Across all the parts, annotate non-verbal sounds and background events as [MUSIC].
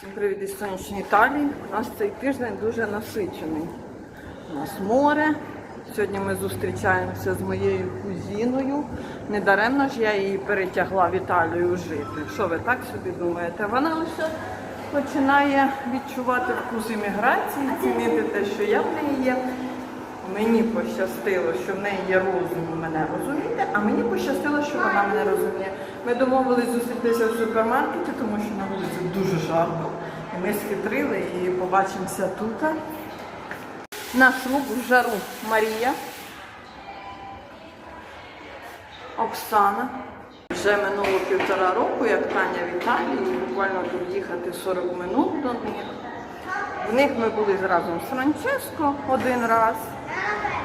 Всім привіт із сонячної Італії. У нас цей тиждень дуже насичений. У нас море. Сьогодні ми зустрічаємося з моєю кузіною. Недаремно ж я її перетягла в Італію жити. Що ви так собі думаєте? Вона лише починає відчувати вкус імміграції, цінити те, що я в неї є. Мені пощастило, що в неї є розум мене розуміти, а мені пощастило, що вона мене розуміє. Ми домовились зустрітися в супермаркеті, тому що на вулиці дуже жарко. І ми схитрили і побачимося тут. На шлюб в жару Марія, Оксана. Вже минуло півтора року, як Таня в Італії, буквально тут їхати 40 минут до них. В них ми були разом з Франческо один раз.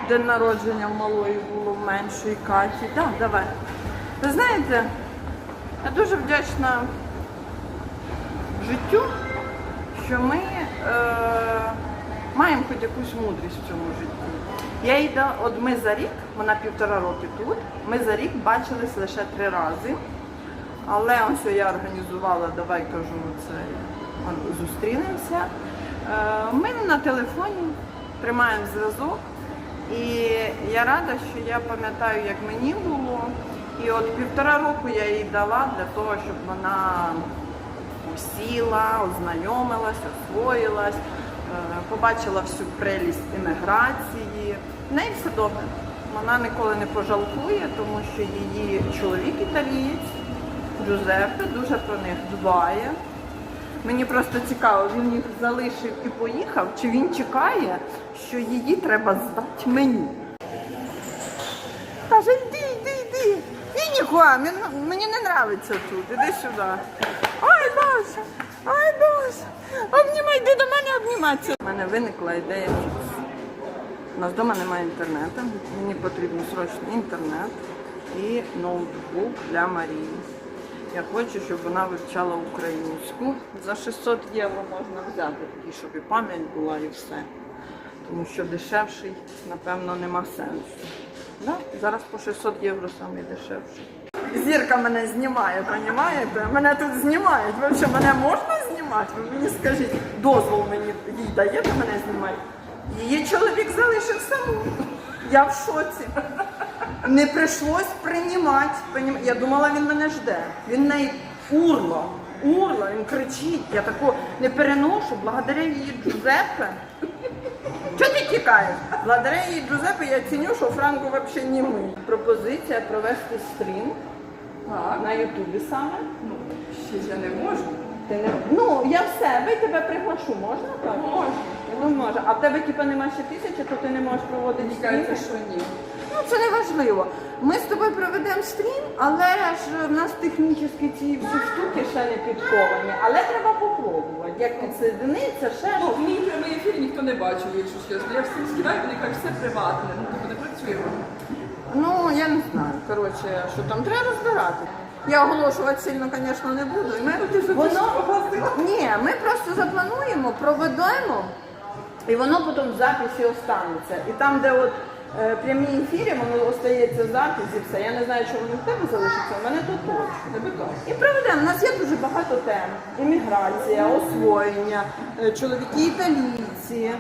День народження малої було в меншої Каті. Так, давай. Ви знаєте, я дуже вдячна життю, що ми е, маємо хоч якусь мудрість в цьому житті. Я їй от ми за рік, вона півтора роки тут, ми за рік бачились лише три рази. Але ось я організувала, давай кажу, це зустрінемося. Е, Ми на телефоні тримаємо зв'язок. І я рада, що я пам'ятаю, як мені було. І от півтора року я їй дала для того, щоб вона сіла, ознайомилась, освоїлась, е, побачила всю прелість еміграції. В неї все добре. Вона ніколи не пожалкує, тому що її чоловік італієць, Джузеппе, дуже про них дбає. Мені просто цікаво, він їх залишив і поїхав, чи він чекає, що її треба здати мені. Каже, йди, йди, йди. І нікуди, мені, не подобається тут, іди сюди. Ой, Боже, ой, Боже, обнімай, йди до мене обніматися. У мене виникла ідея. У нас вдома немає інтернету, мені потрібен срочно інтернет і ноутбук для Марії. Я хочу, щоб вона вивчала українську. За 600 євро можна взяти такий, щоб і пам'ять була, і все. Тому що дешевший, напевно, нема сенсу. Да? Зараз по 600 євро самий дешевший. Зірка мене знімає, розумієте? Мене тут знімають. Ви Взагалі, мене можна знімати? Ви мені скажіть, дозвол мені їй даєте мене знімати? Її чоловік залишив саму. Я в шоці. Не прийшлось приймати. Я думала, він мене жде. Він неї урла, урла, він кричить. Я таку не переношу. Благодаря її Джузеппе. Чого ти тікаєш? Благодаря її Джузеппе я ціню, що Франко взагалі не ми. Пропозиція провести стрім Так, на Ютубі саме. ну, ще я не можу. Ти не... Ну, я в себе і тебе приглашу, можна так? Можна. Ну, може. А в тебе типу, нема ще тисячі, то ти не можеш проводити стрім? кажеться, що ні. Ну, це не важливо. Ми з тобою проведемо стрім, але ж в нас технічні ці всі штуки ще не підковані. Але треба попробувати. Як підсоєдиниться, ще Ну, щось. мій прямий ефір ніхто не бачив, якщо чесно. Я всім скидаю, вони кажуть, все приватне. Ну, тобто не працює. Ну, я не знаю. Коротше, що там треба розбирати. Я оголошувати сильно, звісно, не буду. І Ми, воно, ні, ми просто заплануємо, проведемо, і воно потім в записі останеться. І там, де от прямі ефіри, воно остається запис і все. Я не знаю, що воно в тебе залишиться, у мене тут точно. Тебе так. І проведемо. У нас є дуже багато тем: імміграція, освоєння, е, чоловіки італійці,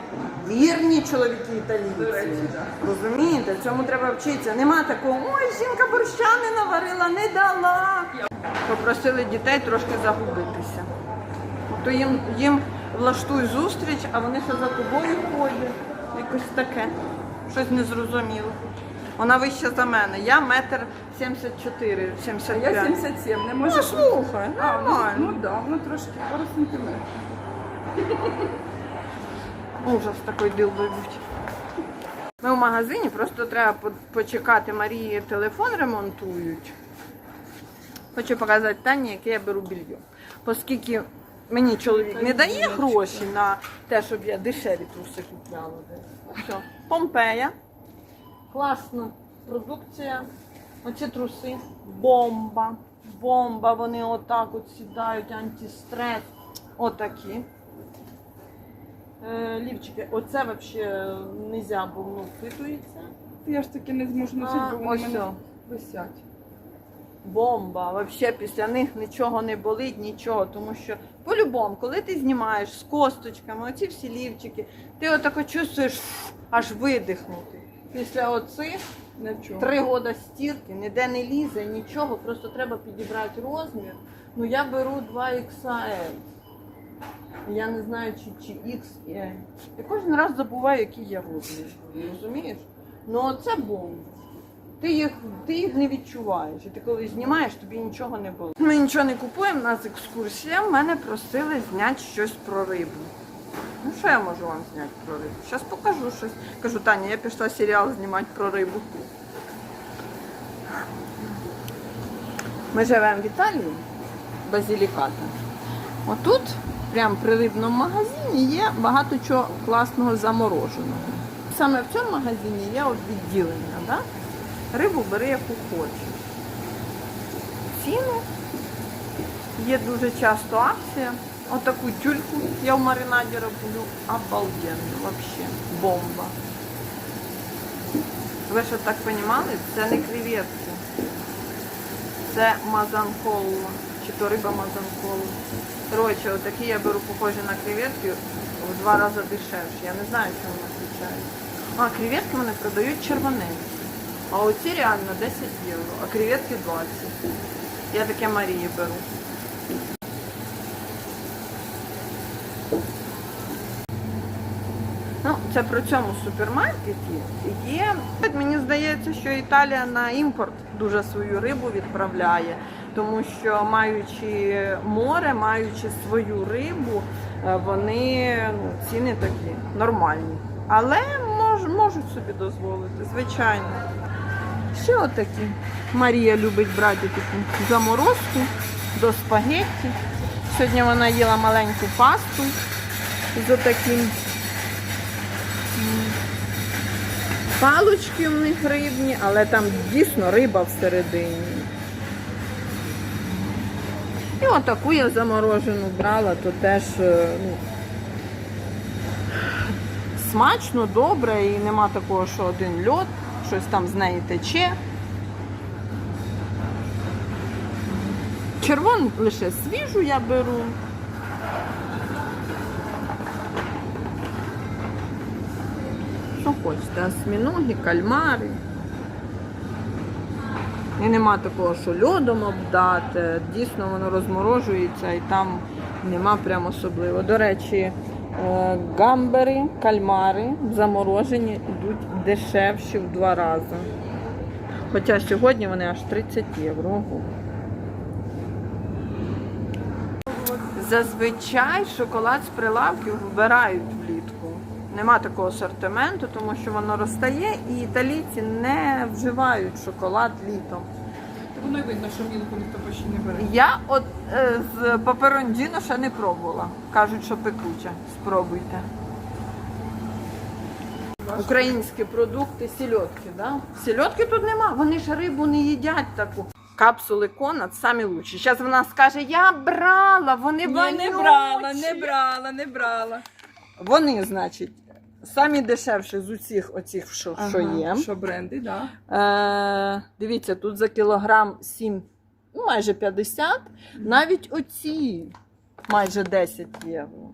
вірні чоловіки італійці. Розумієте, цьому треба вчитися. Нема такого, ой, жінка борща не наварила, не дала. Попросили дітей трошки загубитися. То їм, їм влаштуй зустріч, а вони ще за тобою ходять. Якось таке. Щось незрозуміло. Вона вища за мене. Я метр 74, А я 77, не Ну, можу. слухай, А, ну, нормально. ну да, ну трошки, пару сантиметрів. [LAUGHS] Ужас такий дил бить. Ми в магазині, просто треба почекати. Марії телефон ремонтують. Хочу показати Тані, яке я беру більйо. Оскільки мені чоловік не дає гроші на те, щоб я дешеві труси купляла. Все. Помпея. Класна продукція. Оці труси. Бомба. Бомба. Вони отак от сідають, антистрес. Отакі. Е, Лівчики, оце взагалі не можна, бо воно впитується. Я ж таки не зможу носити, А, бо вони ось мене все. висять. Бомба. Взагалі після них нічого не болить, нічого, тому що По-любому, коли ти знімаєш з косточками, оці всі лівчики, ти отако чувствуєш аж видихнути. Після оцих чому. три года стірки, ніде не лізе, нічого, просто треба підібрати розмір. Ну я беру 2XL. Я не знаю, чи, чи XL. Я кожен раз забуваю, який я розмір. Розумієш? Ну це бомба. Ти їх, ти їх не відчуваєш. І ти коли знімаєш, тобі нічого не було. Ми нічого не купуємо, нас екскурсія. Мене просили зняти щось про рибу. Ну, що я можу вам зняти про рибу? Зараз покажу щось. Кажу, Таня, я пішла серіал знімати про рибу. Ми живемо в Італії, базіліката. Отут, прямо при рибному магазині, є багато чого класного замороженого. Саме в цьому магазині є відділення, да? Рибу бери яку хочеш. Ціни є дуже часто акція. Отаку тюльку я в маринаді роблю. Обалденно, взагалі. Бомба. Ви що так розуміли? Це не креветки. Це мазанколла. Чи то риба мазанколла. Коротше, отакі я беру похожі на креветки в два рази дешевші. Я не знаю, що вони включають. А, креветки вони продають червоненькі. А оці реально 10 євро, а креветки 20. Я таке Марії беру. Ну, це при цьому супермаркеті є. Мені здається, що Італія на імпорт дуже свою рибу відправляє, тому що маючи море, маючи свою рибу, е, вони ну, ціни такі нормальні. Але мож, можуть собі дозволити, звичайно. Ще отакі. Марія любить брати таку заморозку до спагетті. Сьогодні вона їла маленьку пасту з отаким. Палочки в них рибні, але там дійсно риба всередині. І отаку я заморожену брала, то теж е, ну, смачно, добре, і нема такого, що один льод, щось там з неї тече. Червону лише свіжу я беру. Що хочете, осьміноги, кальмари. І нема такого, що льодом обдати. Дійсно воно розморожується і там нема прям особливо. До речі, гамбери, кальмари заморожені йдуть дешевші в два рази. Хоча сьогодні вони аж 30 євро. Зазвичай шоколад з прилавків вбирають влітку. Нема такого асортименту, тому що воно розтає, і італійці не вживають шоколад літом. Воно й видно, що мілку ніхто почти не бере. Я от е, з паперонджіно ще не пробувала. Кажуть, що пекуче. Спробуйте. Українські продукти, сільотки, да? Сільотки тут нема, вони ж рибу не їдять таку. Капсули Конат самі лучші. Зараз вона скаже, я брала, вони Ні, вонючі. не брала, не брала, не брала. Вони, значить, самі дешевші з усіх оцих, що, що є. Що бренди. Да. Е, дивіться, тут за кілограм 7, ну майже 50. Навіть оці майже 10 євро.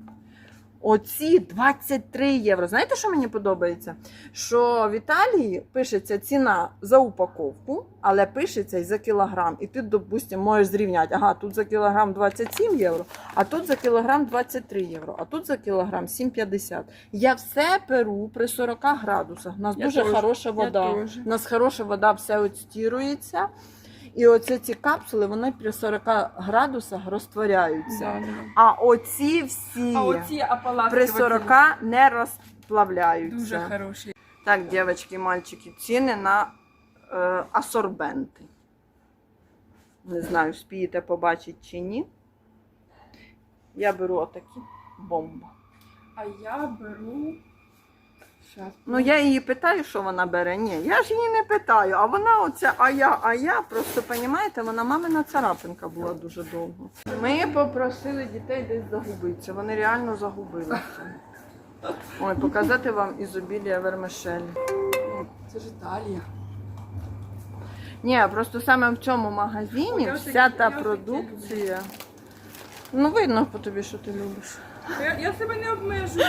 Оці 23 євро. Знаєте, що мені подобається? Що в Італії пишеться ціна за упаковку, але пишеться і за кілограм. І ти, допустимо, можеш зрівняти. Ага, тут за кілограм 27 євро, а тут за кілограм 23 євро, а тут за кілограм 7,50. Я все перу при 40 градусах. У нас Я дуже теж, хороша вода. У нас хороша вода, все отстірується. І оце ці капсули, вони при 40 градусах розтворяються. Да, да. А оці всі А оці при 40 не розплавляються. дуже хороші. Так, дівчатки, мальчики, ціни на е, асорбенти. Не знаю, спієте побачити чи ні. Я беру отакі бомба. А я беру. Ну, я її питаю, що вона бере. Ні, я ж її не питаю. А вона оця, а я, а я, просто розумієте, вона мамина царапинка була дуже довго. Ми попросили дітей десь загубитися. Вони реально загубилися. Ой, показати вам ізобілія вермишелі. Це ж Італія. Ні, просто саме в цьому магазині вся та продукція. Ну, видно по тобі, що ти любиш. Я, я себе не обмежую.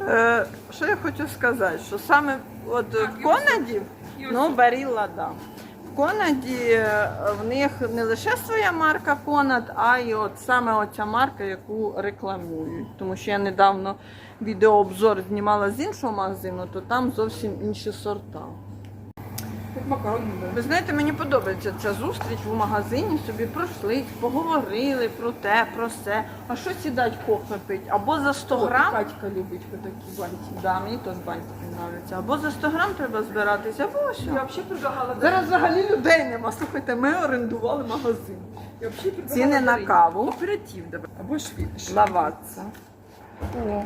Е, що я хочу сказати, що саме от в Конаді, ну. Барілла, да. В Конаді е, в них не лише своя марка Конад, а й от саме оця марка, яку рекламують. Тому що я недавно відеообзор знімала з іншого магазину, то там зовсім інші сорта. Як макарони. да. Ви знаєте, мені подобається ця зустріч в магазині. Собі пройшли, поговорили про те, про все. А що сідать кофе пить? Або за 100 О, грам. Катька любить такі банті. Да, мені теж бантики подобаються. Або за 100 грам треба збиратися, або що. Я взагалі предлагала Зараз взагалі людей нема. Слухайте, ми орендували магазин. Я взагалі предлагала Ціни на каву. Оператив давай. Або швид. Лаватися. О,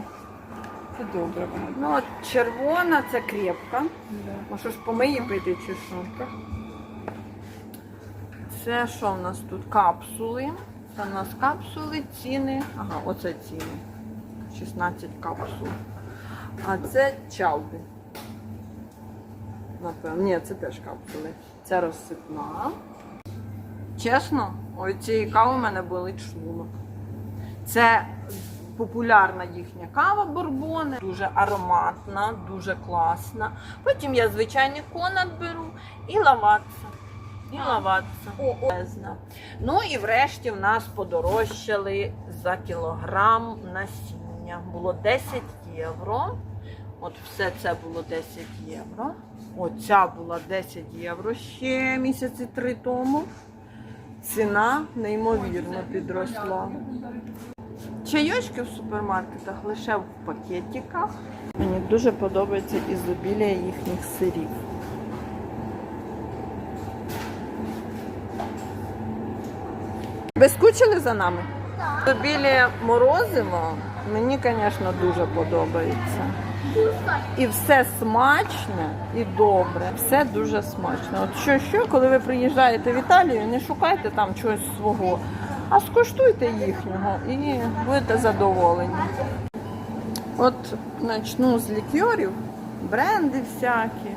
це добре. вона. Ну, от червона це крепка. Да. Ну що ж помиї пити чи що? Це що в нас тут? Капсули. Це в нас капсули, ціни. Ага, оце ціни. 16 капсул. А це чалди. Напевно. Ні, це теж капсули. Це розсипна. Чесно, ой, цієї кави в мене болить шлунок. Це популярна їхня кава Борбони, дуже ароматна, дуже класна. Потім я звичайний конат беру і лаватися. І лаватися. Ну і врешті в нас подорожчали за кілограм насіння. Було 10 євро. От все це було 10 євро. Оця була 10 євро ще місяці три тому. Ціна неймовірно підросла. Чайочки в супермаркетах лише в пакетиках. Мені дуже подобається ізобілія їхніх сирів. Ви скучили за нами? Ізобілія морозиво мені, звісно, дуже подобається. І все смачне і добре. Все дуже смачне. От що, що, коли ви приїжджаєте в Італію, не шукайте там чогось свого, а скуштуйте їхнього і будете задоволені. От почну з лікьорів, бренди всякі.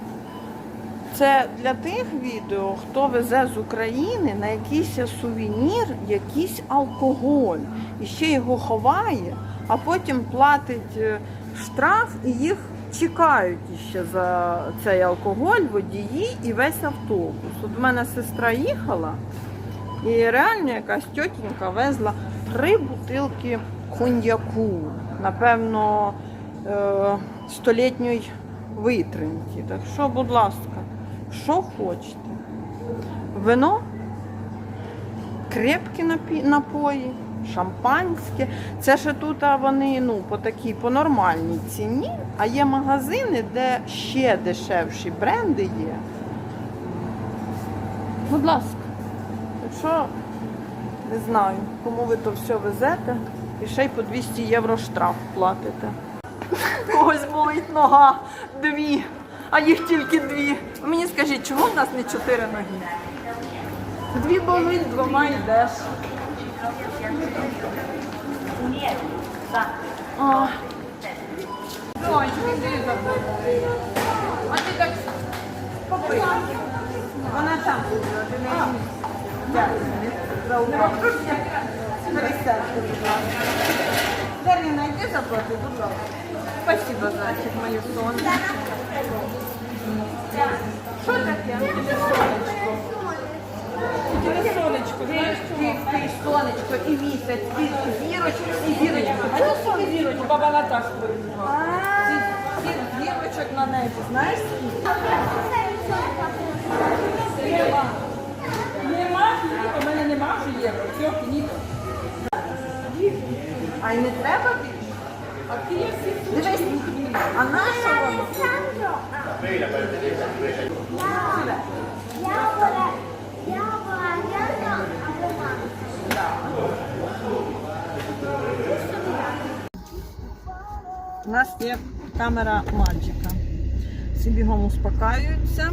Це для тих відео, хто везе з України на якийсь сувенір, якийсь алкоголь, і ще його ховає, а потім платить е, штраф і їх чекають ще за цей алкоголь, водії і весь автобус. От в мене сестра їхала, і реально якась тітенька везла три бутилки коньяку, напевно, е, столітньої витримки. Так що, будь ласка, що хочете? Вино, крепкі напої, шампанське. Це ще тут вони ну, по такій по нормальній ціні, а є магазини, де ще дешевші бренди є. Будь ласка. Якщо не знаю, кому ви то все везете, і ще й по 200 євро штраф платите. Когось болить нога, дві, а їх тільки дві. Мені скажіть, чому в нас не чотири ноги? Дві болить, двома йдеш. А. Ой, іди. А ти так попий. Вона там буде, ти не Дякую. За увагу. Будь ласка. Заплати, будь ласка. Спасибо, зайчик, моє сонечко. Що таке? Сонечко. І місяць, і зірочка, і зірочка. А це собі зірочку, баба Наташа перебувала. Ці зірочок на небі, знаєш скільки? Нема, у мене нема вже євро. Все, фініто. А й не треба більше? А ти є всі Дивись, а наша воно? У нас є камера Маджика. Всі бігом успокаюються.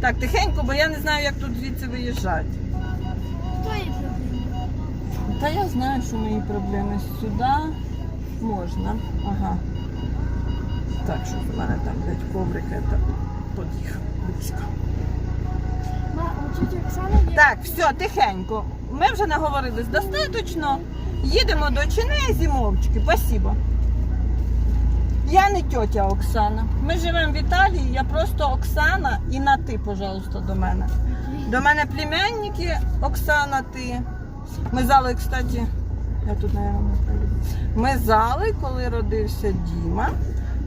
Так, тихенько, бо я не знаю, як тут звідси виїжджати. Та я знаю, що мої проблеми сюди можна. Ага. Так, що в мене там блядь, коврик это под'їхав. Ма, у тіті Оксани є. Так, все, тихенько. Ми вже наговорились достатньо. Їдемо до Чинезі, мовчки. Спасибо. Я не тьотя Оксана. Ми живемо в Італії, я просто Оксана і на ти, пожалуйста, до мене. До мене племянники Оксана, ти. Ми зали, кстати, я тут, наверное, не пройду. Ми зали, коли родився Діма,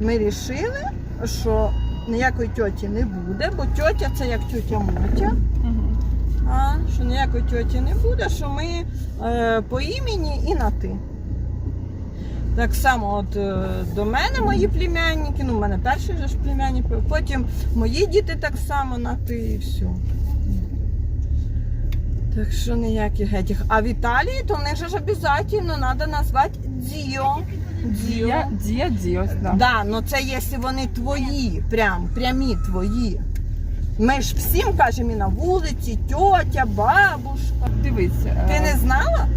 ми вирішили, що ніякої тьоті не буде, бо тьотя це як тьотя Мотя. А, що ніякої тьоті не буде, що ми е, по імені і на ти. Так само от е, до мене мої племянники, ну в мене перший же ж племянник, потім мої діти так само на ти і все. Так що ніяких етих. А в Італії то в них же ж обов'язково треба назвати Діо. Дія, дія, ось, да. Да, ну це якщо вони твої, прям, прямі твої. Ми ж всім кажемо і на вулиці, тьотя, бабушка. Дивись. е, Ти не знала?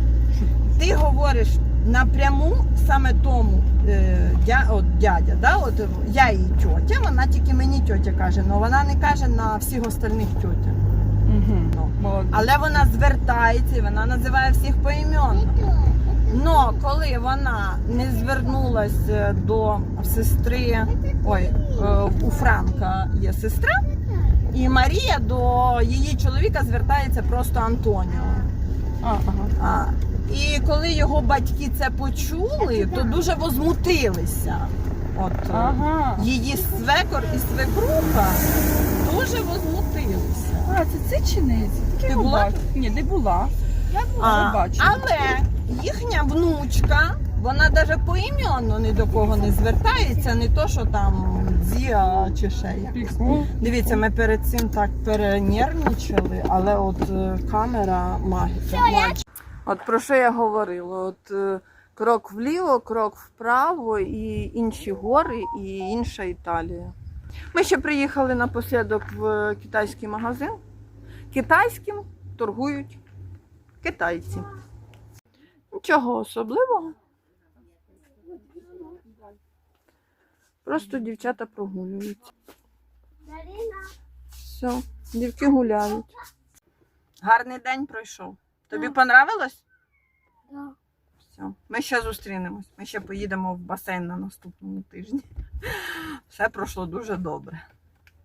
Ти говориш напряму саме тому е, дя, от, дядя, да? от, я її тьотя, вона тільки мені тьотя каже, але вона не каже на всіх остальних тьотя. Мгм. Ну. Але вона звертається, і вона називає всіх поіменно. Но коли вона не звернулась е, до сестри, ой, е, у Франка є сестра, і Марія до її чоловіка звертається просто Антоніо. Ага. І коли його батьки це почули, то дуже возмутилися. От е, Ага. її свекор і свекруха дуже возмутилися. А, це це чинець. Ти була? Ні, не була. Я була. А, бачу. але їхня внучка, вона навіть поіменно ні до кого не звертається, не то, що там Зія чи ще як. Дивіться, ми перед цим так перенервничали, але от е, камера магіка. От про що я говорила? От е, крок вліво, крок вправо, і інші гори, і інша Італія. Ми ще приїхали напослідок в китайський магазин. Китайським торгують китайці. Нічого особливого. Просто дівчата прогулюються. Все, дівки гуляють. Гарний день пройшов. Тобі понравилось? Да. Все. Ми ще зустрінемось. Ми ще поїдемо в басейн на наступному тижні. Все пройшло дуже добре.